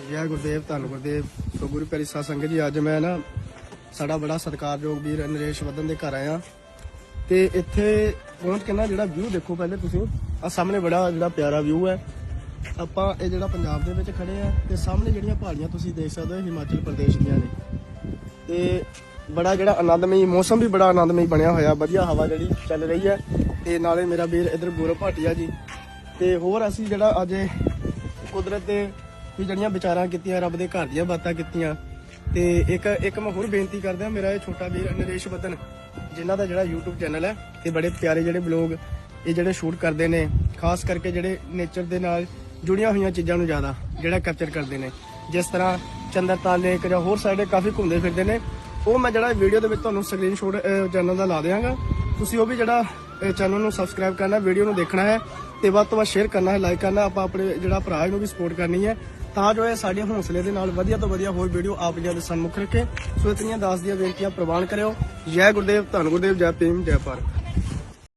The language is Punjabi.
ਜੈ ਗੁਰਦੇਵ, ਧੰਨ ਗੁਰਦੇਵ। ਸੋ ਗੁਰੂ ਪਿਆਰੀ ਸਾਧ ਸੰਗਤ ਜੀ, ਅੱਜ ਮੈਂ ਨਾ ਸਾਡਾ ਬੜਾ ਸਤਿਕਾਰਯੋਗ ਵੀਰ ਨਰੇਸ਼ ਵਧਨ ਦੇ ਘਰ ਆਇਆ। ਤੇ ਇੱਥੇ ਪਹੁੰਚ ਕੇ ਨਾ ਜਿਹੜਾ ਵਿਊ ਦੇਖੋ ਪਹਿਲੇ ਤੁਸੀਂ ਆ ਸਾਹਮਣੇ ਬੜਾ ਜਿਹੜਾ ਪਿਆਰਾ ਵਿਊ ਹੈ। ਆਪਾਂ ਇਹ ਜਿਹੜਾ ਪੰਜਾਬ ਦੇ ਵਿੱਚ ਖੜੇ ਆ ਤੇ ਸਾਹਮਣੇ ਜਿਹੜੀਆਂ ਪਹਾੜੀਆਂ ਤੁਸੀਂ ਦੇਖ ਸਕਦੇ ਹੋ, ਹਿਮਾਚਲ ਪ੍ਰਦੇਸ਼ ਦੀਆਂ ਨੇ। ਤੇ ਬੜਾ ਜਿਹੜਾ ਆਨੰਦਮਈ, ਮੌਸਮ ਵੀ ਬੜਾ ਆਨੰਦਮਈ ਬਣਿਆ ਹੋਇਆ, ਵਧੀਆ ਹਵਾ ਜਿਹੜੀ ਚੱਲ ਰਹੀ ਹੈ। ਤੇ ਨਾਲੇ ਮੇਰਾ ਵੀਰ ਇਧਰ ਗੌਰਵ ਭਾਟੀਆ ਜੀ। ਤੇ ਹੋਰ ਅਸੀਂ ਜਿਹੜਾ ਅੱਜ ਕੁਦਰਤ ਦੇ ਵੀ ਜਿਹੜੀਆਂ ਵਿਚਾਰਾਂ ਕੀਤੀਆਂ, ਰੱਬ ਦੇ ਘਰ ਦੀਆਂ ਬਾਤਾਂ ਕੀਤੀਆਂ। ਤੇ ਇੱਕ ਇੱਕ ਮੈਂ ਹੋਰ ਬੇਨਤੀ ਕਰਦਾ, ਮੇਰਾ ਇਹ ਛੋਟਾ ਵੀਰ ਨਰੇਸ਼ ਬਦਨ ਜਿਨ੍ਹਾਂ ਦਾ ਜਿਹੜਾ YouTube ਚੈਨਲ ਹੈ, ਇਹ ਬੜੇ ਪਿਆਰੇ ਜਿਹੜੇ ਬਲੌਗ ਇਹ ਜਿਹੜੇ ਸ਼ੂਟ ਕਰਦੇ ਨੇ, ਖਾਸ ਕਰਕੇ ਜਿਹੜੇ ਨੇਚਰ ਦੇ ਨਾਲ ਜੁੜੀਆਂ ਹੋਈਆਂ ਚੀਜ਼ਾਂ ਨੂੰ ਜ਼ਿਆਦਾ, ਜਿਹੜਾ ਕੈਪਚਰ ਕਰਦੇ ਨੇ। ਜਿਸ ਤਰ੍ਹਾਂ ਚੰਦਰਤਾ ਲੇਕ ਜਾਂ ਹੋਰ ਸਾਈਡੇ ਕਾਫੀ ਘੁੰਮਦੇ ਫਿਰਦੇ ਨੇ, ਉਹ ਮੈਂ ਜਿਹੜਾ ਵੀਡੀਓ ਦੇ ਵਿੱਚ ਤੁਹਾਨੂੰ ਸਕਰੀਨਸ਼ਾਟ ਚੈਨਲ ਦਾ ਲਾ ਦਿਆਂਗਾ। ਤੁਸੀਂ ਉਹ ਵੀ ਜਿਹੜਾ ਚੈਨਲ ਨੂੰ ਸਬਸਕ੍ਰਾਈਬ ਕਰਨਾ ਵੀਡੀਓ ਨੂੰ ਦੇਖਣਾ ਹੈ, ਤੇ ਵੱਧ ਤੋਂ ਵੱਧ ਸ਼ੇਅਰ ਕਰਨਾ ਹੈ ਲਾਈਕ ਕਰਨਾ, ਆਪਾਂ ਆਪਣੇ ਜਿਹੜਾ ਭਰਾ ਨੂੰ ਵੀ ਸਪੋਰਟ ਕਰਨੀ ਹੈ। ਤਾਂ ਜੋ ਇਹ ਸਾਡੇ ਹੌਸਲੇ ਦੇ ਨਾਲ ਵਧੀਆ ਤੋਂ ਵਧੀਆ ਹੋਰ ਵੀਡੀਓ ਆਪ ਜੀ ਦੇ ਸਨਮੁਖ ਰੱਖੇ। ਸੋ ਇਤਨੀਆਂ ਦਾਸ ਦੀਆਂ ਬੇਨਤੀਆਂ ਪ੍ਰਵਾਨ ਕਰਿਓ। ਜੈ ਗੁਰਦੇਵ, ਧੰਨ ਗੁਰਦੇਵ, ਜੈ ਭੀਮ, ਜੈ ਭਾਰਤ।